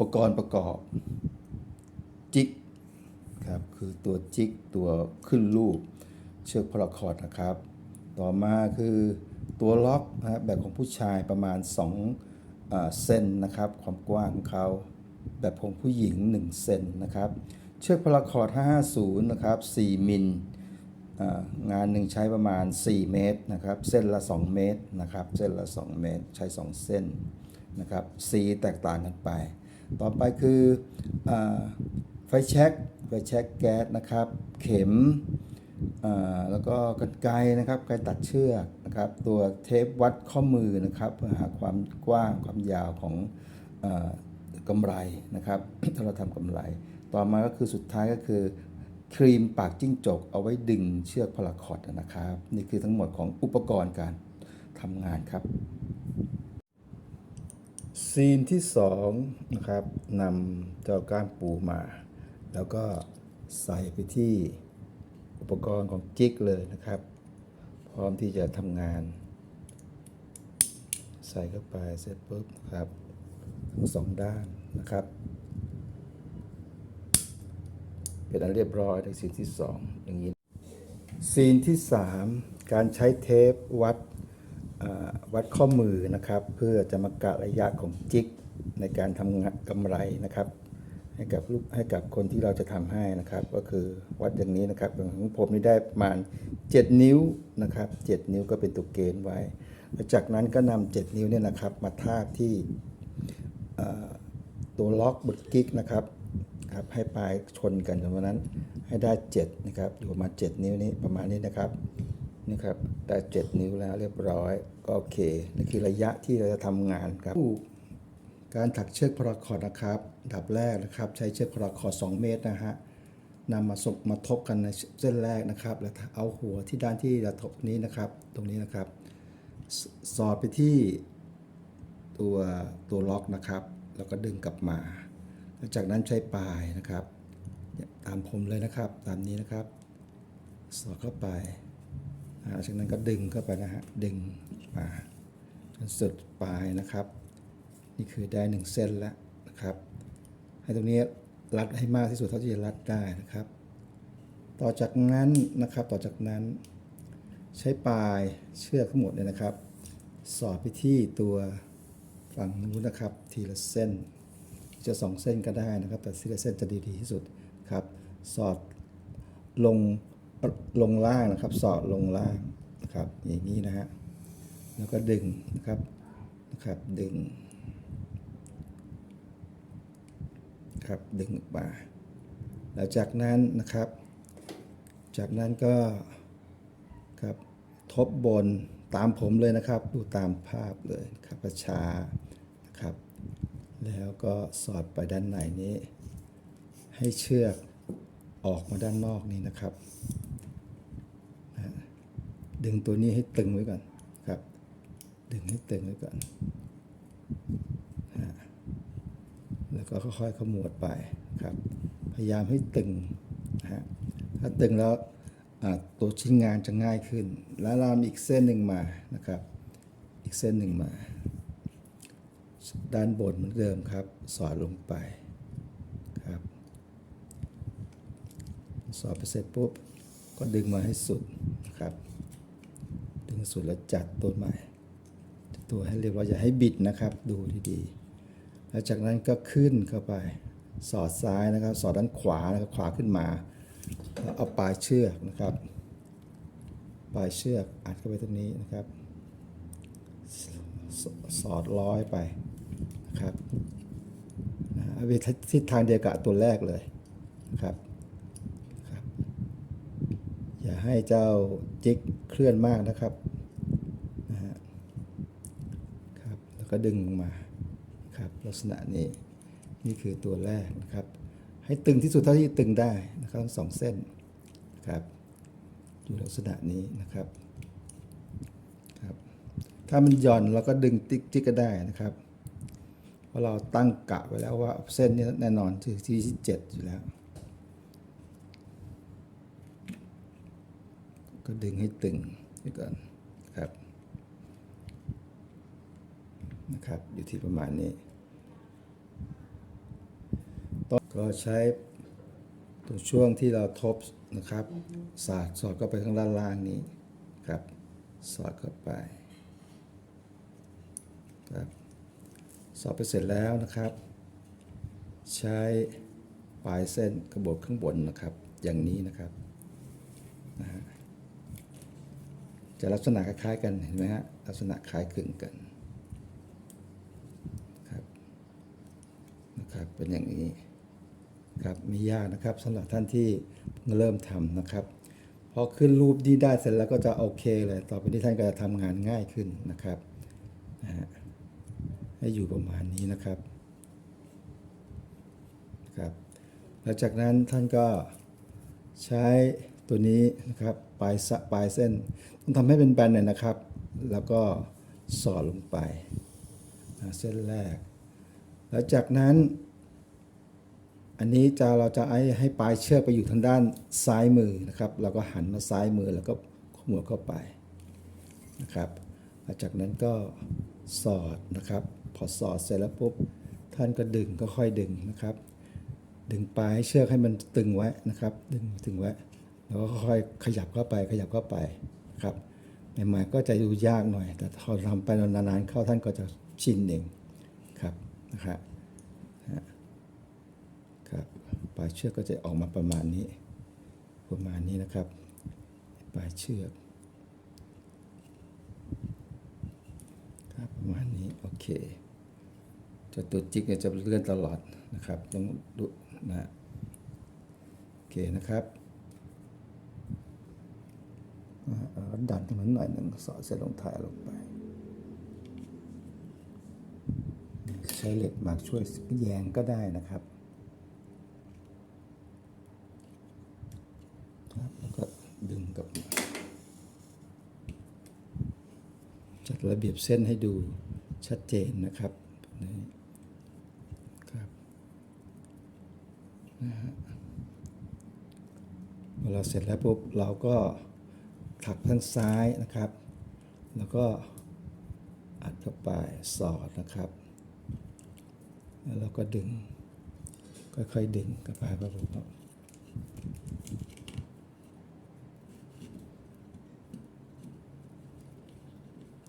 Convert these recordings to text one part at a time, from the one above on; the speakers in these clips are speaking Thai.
ปกรณ์ประกอบ จิกครับคือตัวจิกตัวขึ้นรูป เชือกพาราคอร์ดนะครับ ต่อมาคือตัวล็อกนะครับแบบของผู้ชายประมาณ2อ่าเซนนะครับ ความกว้างของเขาแบบของผู้หญิง 1 เซนนะครับ เชือกพาราคอร์ด550 นะครับ 4 มิลงานหนึ่งใช้ประมาณ 4 เมตรนะครับ เส้นละ 2 เมตรนะครับ เส้นละ 2 เมตร ใช้ 2 เส้นนะครับ สีแตกต่างกันไป ต่อไปคืออไฟแช็กไฟแช็กแก๊สนะครับ เข็มแล้วก็กรรไกรนะครับไกรตัดเชือกนะครับ ตัวเทปวัดข้อมือนะครับ เพื่อหาความกว้างความยาวของอากำไรนะครับ ถ้าเราทำกำไร ต่อมาก็คือสุดท้ายก็คือครีมปากจิ้งจก เอาไว้ดึงเชือกพาราคอร์ดนะครับ นี่คือทั้งหมดของอุปกรณ์การทำงานครับ ซีนที่2นะครับนำเจ้าก้ามปูมา แล้วก็ใส่ไปที่อุปกรณ์ของจิกเลยนะครับ พร้อมที่จะทำงาน ใส่เข้าไปเสร็จปุ๊บครับทั้งสองด้านนะครับ เป็นอันเรียบร้อยในซีนที่2ออย่างนี้ซีนที่3การใช้เทปวัด วัดข้อมือนะครับ เพื่อจะมากะระยะของจิกในการทำงานกำไรนะครับ ให้กับลูกให้กับคนที่เราจะทำให้นะครับ ก็คือวัดอย่างนี้นะครับอย่างของผมนี่ได้ประมาณ 7 นิ้วนะครับ 7 นิ้วก็เป็นตัวเกณฑ์ไว้แล้วจากนั้นก็นำ7นิ้วเนี่ยนะครับ มาทาบที่ตัวล็อกบนกิ๊กนะครับครับให้ปลายชนกันประมาณนั้นให้ได้7นะครับอยู่ประมาณ7นิ้วนี้ประมาณนี้นะครับ นี่ครับได้7นิ้วแล้วเรียบร้อยก็โอเคนี่คือระยะที่เราจะทำงานครับ การถักเชือกพาราคอร์ดนะครับดับแรกนะครับใช้เชือกพาราคอร์ด2เมตรนะฮะนำมาสบมาทบกันในเส้นแรกนะครับ แล้วเอาหัวที่ด้านที่เราทบนี้นะครับ ตรงนี้นะครับ สอดไปที่ตัวตัวล็อกนะครับ แล้วก็ดึงกลับมาแล้วจากนั้นใช้ปลายนะครับ ตามผมเลยนะครับ ตามนี้นะครับ สอดเข้าไป อ่าจากนั้นก็ดึงเข้าไปนะฮะ ดึงมาจนสุดปลายนะครับ นี่คือได้หนึ่งเส้นแล้วนะครับ ให้ตรงนี้รัดให้มากที่สุดเท่าที่จะรัดได้นะครับ ต่อจากนั้นนะครับ ต่อจากนั้น ใช้ปลายเชือกทั้งหมดเนี่ยนะครับ สอดไปที่ตัวฝั่งนู้นนะครับ ทีละเส้น จะสองเส้นก็ได้นะครับ แต่ทีละเส้นจะดีที่สุดครับ สอดลง ลงล่างนะครับ สอดลงล่างนะครับ อย่างนี้นะฮะแล้วก็ดึงนะครับนะครับดึงครับดึงออกมาแล้วจากนั้นนะครับ จากนั้นก็ครับทบบนตามผมเลยนะครับ ดูตามภาพเลยครับประชานะครับ แล้วก็สอดไปด้านในนี้ ให้เชือกออกมาด้านนอกนี้นะครับ ดึงตัวนี้ให้ตึงไว้ก่อนครับ ดึงให้ตึงไว้ก่อนฮะแล้วก็ค่อยๆขมวดไปครับ พยายามให้ตึงฮะถ้าตึงแล้วตัวชิ้นงานจะง่ายขึ้น แล้วเรามีอีกเส้นหนึ่งมานะครับ อีกเส้นหนึ่งมา ด้านบนเหมือนเดิมครับ สอดลงไปครับ สอดไปเสร็จปุ๊บก็ดึงมาให้สุดนะครับ สุดแล้วจัดตัวใหม่ ตัวให้เรียบร้อยอย่าให้บิดนะครับ ดูดีๆ แล้วจากนั้นก็ขึ้นเข้าไป สอดซ้ายนะครับ สอดด้านขวานะครับขวาขึ้นมาแล้วเอาปลายเชือกนะครับ ปลายเชือกอัดเข้าไปตรงนี้นะครับสสอดร้อยไปนะครับเอาไปทิศทางเดียวกับตัวแรกเลยนะครับอย่าให้เจ้าจิกเคลื่อนมากนะครับนะฮะครับแล้ว ก็ดึงลงมาครับลักษณะนี้นี่คือตัวแรกนะครับ ให้ตึงที่สุดเท่าที่ตึงได้นะครับทั้งสองเส้นครับอยู่ลักษณะนี้นะครับครับ ถ้ามันหย่อนเราก็ดึงติ๊กจิ๊กก็ได้นะครับเพราะเราตั้งกะไว้แล้วว่าเส้นนี้แน่นอนที่ที่เจ็ดอยู่แล้ว ก็ดึงให้ตึงไว้ก่อนครับ นะครับ อยู่ที่ประมาณนี้ต้นก็ใช้ตรงช่วงที่เราทบนะครับ สาดสอดเข้าไปข้างด้านล่างนี้ครับ สอดเข้าไปครับสอดไปเสร็จแล้วนะครับ ใช้ปลายเส้นกระบอกข้างบนนะครับ อย่างนี้นะครับนะฮะจะลักษณะคล้ายๆกันเห็นไหมฮะลักษณะคล้ายคลึงกันครับนะครับเป็นอย่างนี้ ครับไม่ยากนะครับสำหรับท่านที่เริ่มทำนะครับพอขึ้นรูปนี้ได้เสร็จแล้วก็จะโอเคเลยต่อไปนี้ท่านก็จะทำงานง่ายขึ้นนะครับนะฮะให้อยู่ประมาณนี้นะครับครับแล้วจากนั้นท่านก็ใช้ตัวนี้นะครับปลายสะปลายเส้นต้องทำให้เป็นแบนหน่อยนะครับ แล้วก็สอดลงไปนะเส้นแรก แล้วจากนั้น อันนี้จะเราจะให้ให้ปลายเชือกไปอยู่ทางด้านซ้ายมือนะครับ เราก็หันมาซ้ายมือแล้วก็ขมวดเข้าไปนะครับจากนั้นก็สอดนะครับ พอสอดเสร็จแล้วปุ๊บท่านก็ดึงก็ค่อยดึงนะครับ ดึงปลายเชือกให้มันตึงไว้นะครับ ดึงตึงไว้แล้วก็ค่อยขยับเข้าไปขยับเข้าไปนะครับใหม่ๆก็จะดูยากหน่อย แต่พอทำไปนานๆเข้าท่านก็จะชินเองครับนะครับปลายเชือกก็จะออกมาประมาณนี้ ประมาณนี้นะครับ ปลายเชือกครับประมาณนี้โอเคจะตัวจิกเนี่ยจะเลื่อนตลอดนะครับต้องดูนะโอเคนะครับอ่าดันตรงนั้นหน่อยหนึ่งสอดเส้นลงท้ายลงไป ใช้เหล็กมาช่วยแยงก็ได้นะครับแล้วก็ดึงกลับมาจัด ระเบียบเส้นให้ดูชัดเจนนะครับนี่ครับนะฮะเวลาเสร็จแล้วปุ๊บเราก็ถักข้างซ้ายนะครับ แล้วก็อัดเข้าไปสอดนะครับ แล้วเราก็ดึงค่อยๆดึงกลับไปครับผม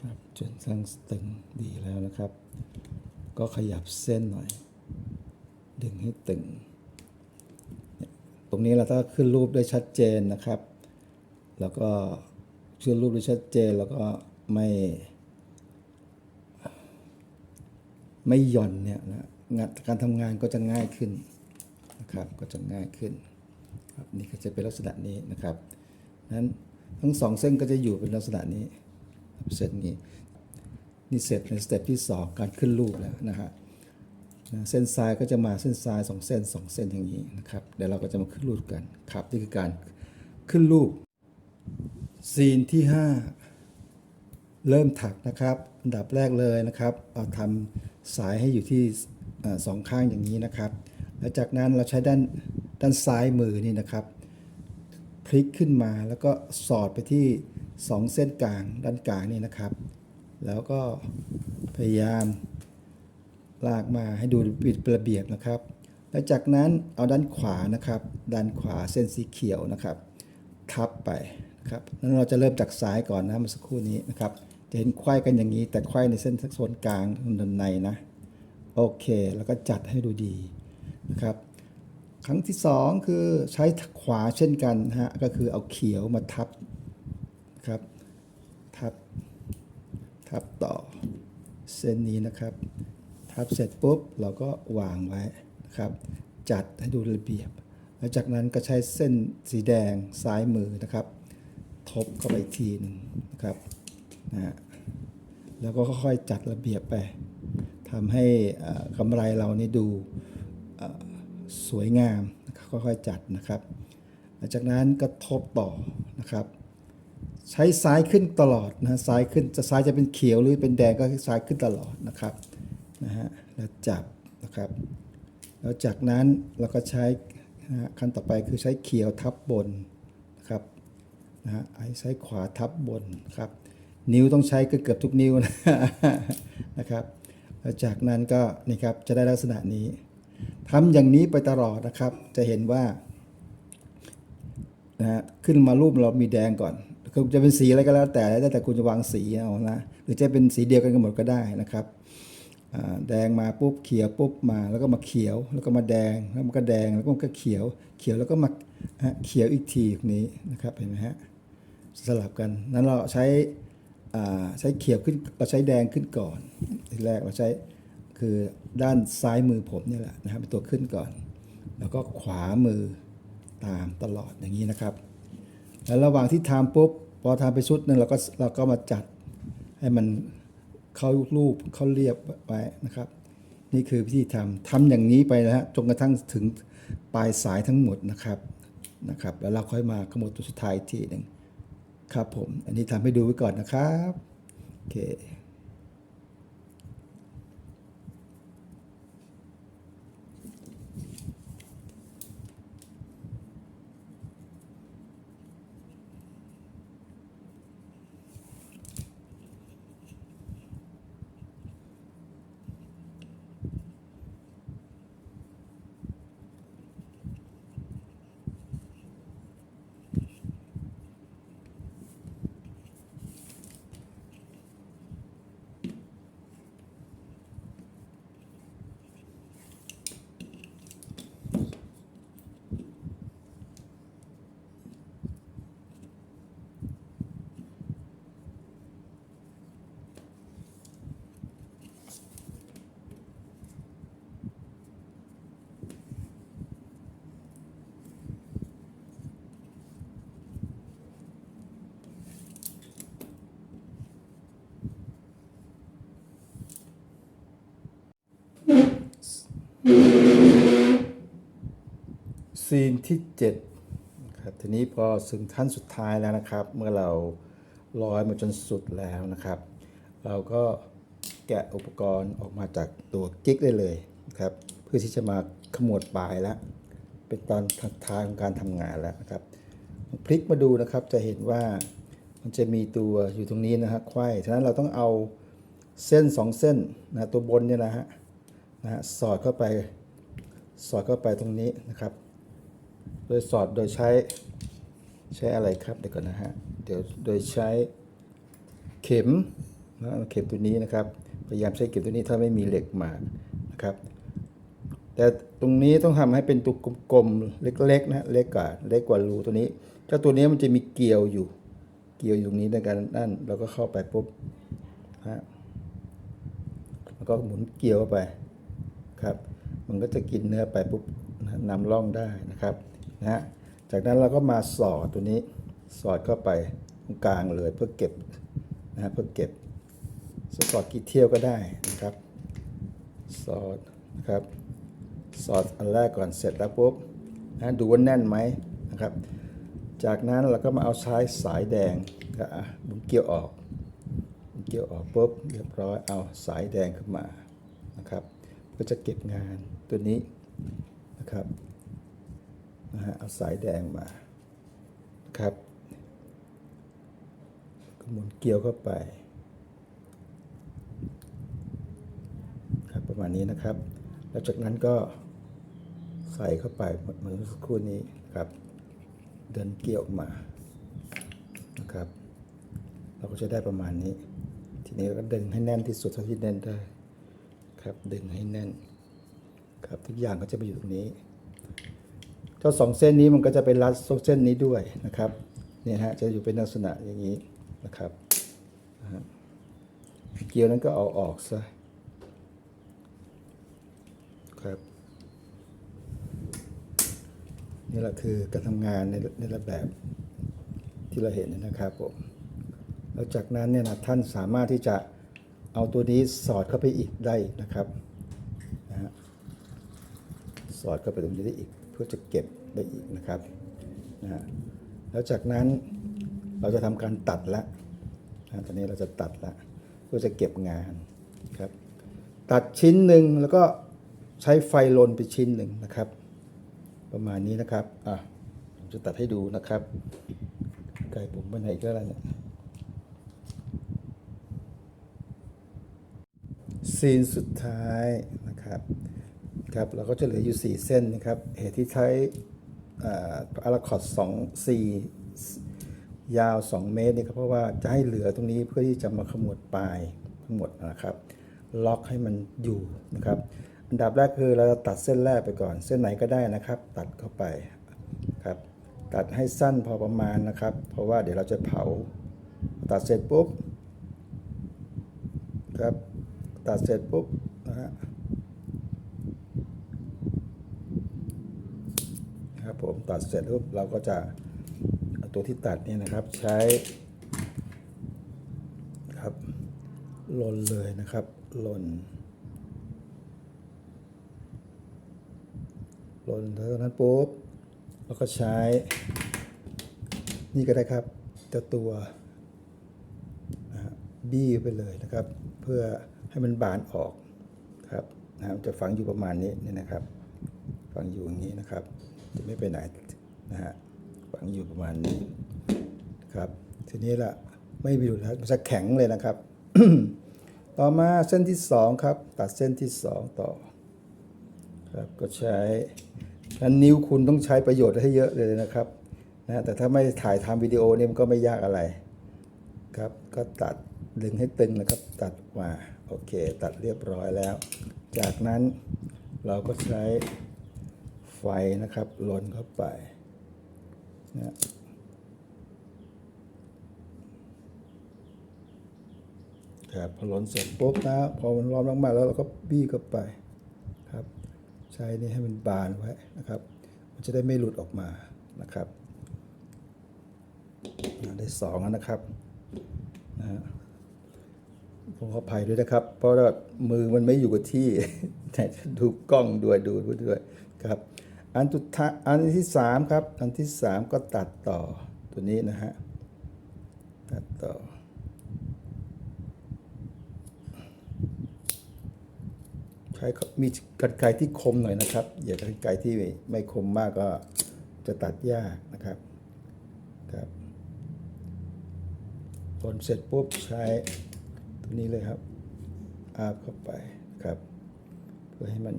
ครับจนทั้งตึงดีแล้วนะครับ ก็ขยับเส้นหน่อย ดึงให้ตึง ตรงนี้เราถ้าขึ้นรูปได้ชัดเจนนะครับ แล้วก็ขึ้นรูปได้ชัดเจนแล้วก็ไม่ ไม่หย่อนเนี่ยนะงานการทำงานก็จะง่ายขึ้นนะครับ ก็จะง่ายขึ้นครับนี่ก็จะเป็นลักษณะนี้นะครับนั้นทั้งสองเส้นก็จะอยู่เป็นลักษณะนี้ เส้นนี้นี่เสร็จในสเต็ปที่ 2 การขึ้นรูปแล้วนะฮะเส้นซ้ายก็จะมาเส้นซ้าย2เส้น 2 เส้นอย่างนี้นะครับเดี๋ยวเราก็จะมาขึ้นรูปกันครับนี่คือการขึ้นรูปซีนที่ 5 เริ่มถักนะครับอันดับแรกเลยนะครับเอาทำสายให้อยู่ที่สองข้างอย่างนี้นะครับแล้วจากนั้นเราใช้ด้านด้านซ้ายมือนี่นะครับ พลิกขึ้นมาแล้วก็สอดไปที่ 2 เส้นกลางด้านกลางนี่นะครับ แล้วก็พยายามลากมาให้ดูปิดระเบียบนะครับ แล้วจากนั้นเอาด้านขวานะครับ ด้านขวาเส้นสีเขียวนะครับ ทับไปนะครับนั้นเราจะเริ่มจากซ้ายก่อนนะเมื่อสักครู่นี้นะครับ จะเห็นไขว้กันอย่างนี้ แต่ไขว้ในเส้นโซนกลางด้านในนะ โอเค แล้วก็จัดให้ดูดีนะครับ ครั้งที่สองคือใช้ขวาเช่นกันนะฮะ ก็คือเอาเขียวมาทับ ครับ ทับ ทับต่อเส้นนี้นะครับ ทับเสร็จปุ๊บเราก็วางไว้นะครับ จัดให้ดูระเบียบ แล้วจากนั้นก็ใช้เส้นสีแดงซ้ายมือนะครับ ทบเข้าไปทีหนึ่งนะครับนะฮะแล้วก็ค่อยๆจัดระเบียบไปทำให้กำไรเรานี่ดูสวยงามนะครับค่อยๆจัดนะครับ หลังจากนั้นก็ทบต่อนะครับ ใช้ซ้ายขึ้นตลอดนะซ้ายขึ้นจะซ้ายจะเป็นเขียวหรือเป็นแดงก็ซ้ายขึ้นตลอดนะครับนะฮะแล้วจับนะครับ แล้วจากนั้นเราก็ใช้นะฮะขั้นต่อไปคือใช้เขียวทับบนนะครับนะฮะไอ้ใช้ขวาทับบนครับ นิ้วต้องใช้เกือบทุกนิ้วนะนะครับแล้วจากนั้นก็นี่ครับจะได้ลักษณะนี้ทำอย่างนี้ไปตลอดนะครับ จะเห็นว่านะฮะขึ้นมารูปเรามีแดงก่อน คือจะเป็นสีอะไรก็แล้วแต่แล้วแต่คุณจะวางสีเอานะหรือจะเป็นสีเดียวกันกันหมดก็ได้นะครับแดงมาปุ๊บเขียวปุ๊บมาแล้วก็มาเขียวแล้วก็มาแดงแล้วมันก็แดงแล้วก็มันก็เขียว เขียวแล้วก็มาเขียวอีกทีแบบนี้นะครับเห็นไหมฮะสลับกันนั้นเราใช้ใช้เขียวขึ้นเราใช้แดงขึ้นก่อนทีแรกเราใช้คือด้านซ้ายมือผมนี่แหละนะครับเป็นตัวขึ้นก่อน แล้วก็ขวามือตามตลอดอย่างนี้นะครับ แล้วระหว่างที่ทำปุ๊บพอทำไปชุดหนึ่งเราก็เราก็มาจัดให้มันเข้ารูปเข้าเรียบไว้นะครับ นี่คือวิธีทำทำอย่างนี้ไปนะฮะจนกระทั่งถึงปลายสายทั้งหมดนะครับนะครับ แล้วเราค่อยมาขโมยตัวสุดท้ายอีกทีหนึ่งครับผม อันนี้ทำให้ดูไว้ก่อนนะครับโอเค ซีนที่7ครับทีนี้พอถึงท่านสุดท้ายแล้วนะครับ เมื่อเราร้อยมาจนสุดแล้วนะครับ เราก็แกะอุปกรณ์ออกมาจากตัวกิ๊กได้เลยนะครับเพื่อที่จะมาขมวดปลายแล้ว เป็นตอนทายของการทำงานแล้วนะครับ พลิกมาดูนะครับจะเห็นว่ามันจะมีตัวอยู่ตรงนี้นะฮะไขว้ฉะนั้นเราต้องเอาเส้นสองเส้นนะตัวบนเนี่ยนะฮะนะฮะสอดเข้าไปสอดเข้าไปตรงนี้นะครับ โดยสอดโดยใช้ใช้อะไรครับเดี๋ยวก่อนนะฮะเดี๋ยวโดยใช้เข็มนะเข็มตัวนี้นะครับ พยายามใช้เข็มตัวนี้ถ้าไม่มีเหล็กหมากนะครับ แต่ตรงนี้ต้องทำให้เป็นตัวกลมๆเล็กๆนะเล็กกว่าเล็กกว่ารูตัวนี้เจ้าตัวนี้มันจะมีเกลียวอยู่ เกลียวอยู่ตรงนี้ในการนั่นเราก็เข้าไปปุ๊บฮะแล้วก็หมุนเกลียวไปครับ มันก็จะกินเนื้อไปปุ๊บนะนำร่องได้นะครับ นะจากนั้นเราก็มาสอดตัวนี้สอดเข้าไปตรงกลางเลยเพื่อเก็บนะฮะเพื่อเก็บสอดกี่เที่ยวก็ได้นะครับ สอดนะครับสอดอันแรกก่อนเสร็จแล้วปุ๊บนะดูว่าแน่นไหมนะครับ จากนั้นเราก็มาเอาใช้สายแดงก็อะหมุนเกลียวออกหมุนเกลียวออกปุ๊บเรียบร้อยเอาสายแดงขึ้นมานะครับเพื่อจะเก็บงานตัวนี้นะครับ นะฮะเอาสายแดงมาครับก็หมุนเกลียวเข้าไปครับประมาณนี้นะครับ แล้วจากนั้นก็ใส่เข้าไปเหมือนสักครู่นี้ครับ เดินเกี่ยวออกมานะครับ เราก็จะได้ประมาณนี้ ทีนี้เราก็ดึงให้แน่นที่สุดเท่าที่แน่นได้ ครับดึงให้แน่น ครับทุกอย่างก็จะไปอยู่ตรงนี้ เจ้าสองเส้นนี้มันก็จะไปรัดเส้นนี้ด้วยนะครับเนี่ยฮะจะอยู่เป็นลักษณะอย่างนี้นะครับเกลียวนั้นก็เอาออกซะครับนี่แหละคือการทำงานในในระแบบที่เราเห็นนะครับผมแล้วจากนั้นเนี่ยนะท่านสามารถที่จะเอาตัวนี้สอดเข้าไปอีกได้นะครับนะฮะสอดเข้าไปตรงนี้ได้อีก พื่อจะเก็บได้อีกนะครับนะฮะแล้วจากนั้นเราจะทำการตัดละนะตอนนี้เราจะตัดละเพื่อจะเก็บงานครับตัดชิ้นหนึ่งแล้วก็ใช้ไฟลนไปชิ้นหนึ่งนะครับ ประมาณนี้นะครับอะผมจะตัดให้ดูนะครับไก่ผมไปไหนก็แล้วเนี่ยซีนสุดท้ายนะครับ ครับเราก็จะเหลืออยู่ 4 เส้นนะครับ เหตุที่ใช้อาราคอดสองสี่ยาว 2 เมตรนี่ก็เพราะว่าจะให้เหลือตรงนี้เพื่อที่จะมาขมวดปลายทั้งหมดนะครับ ล็อกให้มันอยู่นะครับ อันดับแรกคือเราจะตัดเส้นแรกไปก่อน เส้นไหนก็ได้นะครับ ตัดเข้าไปครับ ตัดให้สั้นพอประมาณนะครับ เพราะว่าเดี๋ยวเราจะเผา ตัดเสร็จปุ๊บครับ ตัดเสร็จปุ๊บนะฮะ นะครับผมตัดเสร็จปุ๊บเราก็จะเอาตัวที่ตัดนี่นะครับใช้ครับลนเลยนะครับลนลนเท่านั้นปุ๊บแล้วก็ใช้ นี่ก็ได้ครับจะตัวนะบี้ไปเลยนะครับ เพื่อให้มันบานออกครับนะครับจะฝังอยู่ประมาณนี้นี่นะครับ ฝังอยู่อย่างนี้นะครับ จะไม่ไปไหนนะฮะฝังอยู่ประมาณนี้ครับ ทีนี้ละไม่มีดแล้วมันจะแข็งเลยนะครับ ต่อมาเส้นที่สองครับ ตัดเส้นที่สองต่อครับก็ใช้นั้นนิ้วคุณต้องใช้ประโยชน์ให้เยอะเลยนะครับนะแต่ถ้าไม่ถ่ายทำวิดีโอเนี่ยมันก็ไม่ยากอะไรครับ ก็ตัดดึงให้ตึงนะครับ ตัดออกมาโอเค ตัดเรียบร้อยแล้ว จากนั้นเราก็ใช้ ไฟนะครับลนเข้าไปนะครับพอลนเสร็จปุ๊บนะพอมันร้อนมากๆแล้วเราก็บี้เข้าไปครับ ใช้นี่ให้มันบานไว้นะครับ มันจะได้ไม่หลุดออกมานะครับอ่าได้สองแล้วนะครับนะฮะผมขออภัยด้วยนะครับ เพราะว่ามือมันไม่อยู่กับที่แต่ดูกล้องด้วยดูด้วยครับ อันสุดท้ายอันที่สามครับ อันที่สามก็ตัดต่อตัวนี้นะฮะ ตัดต่อ ใช้มีกรรไกรที่คมหน่อยนะครับ อย่ากรรไกรที่ไม่คมมากก็จะตัดยากนะครับ ครับผลเสร็จปุ๊บใช้ตัวนี้เลยครับ อาบเข้าไปครับ เพื่อให้มัน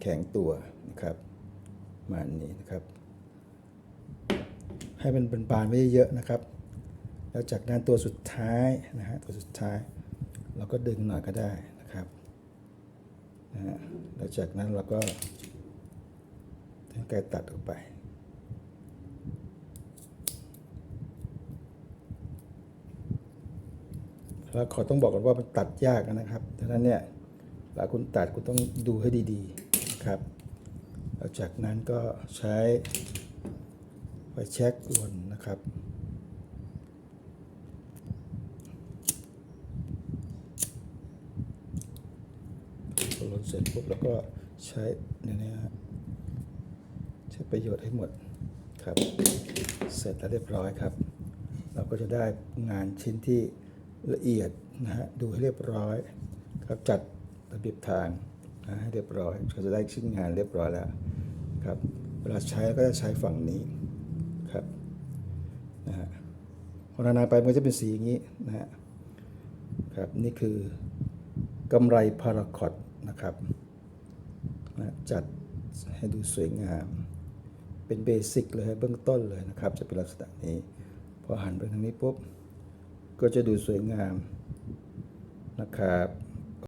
แข็งตัวนะครับ ประมาณนี้นะครับ ให้มันเป็นบานไม่เยอะนะครับ แล้วจากนั้นตัวสุดท้ายนะฮะตัวสุดท้าย เราก็ดึงหน่อยก็ได้นะครับนะฮะแล้วจากนั้นเราก็ทำการตัดออกไปแล้วขอต้องบอกกันว่ามันตัดยากนะครับดังนั้นเนี่ยเวลาคุณตัดคุณต้องดูให้ดีๆนะครับ แล้วจากนั้นก็ใช้ไฟแช็กลนนะครับพอลดเสร็จปุ๊บแล้วก็ใช้เนี่ยนะใช้ประโยชน์ให้หมดครับ เสร็จแล้วเรียบร้อยครับ เราก็จะได้งานชิ้นที่ละเอียดนะฮะดูให้เรียบร้อยครับจัดระเบียบทาง ให้เรียบร้อยก็จะได้ชิ้นงานเรียบร้อยแล้วครับเวลาใช้ก็จะใช้ฝั่งนี้ครับนะฮะพอนานๆไปมันก็จะเป็นสีอย่างนี้นะฮะครับนี่คือกำไรพาราคอตนะครับนะจัดให้ดูสวยงาม เป็นเบสิกเลยเบื้องต้นเลยนะครับ จะเป็นลักษณะนี้พอหันไปทางนี้ปุ๊บก็จะดูสวยงามนะครับ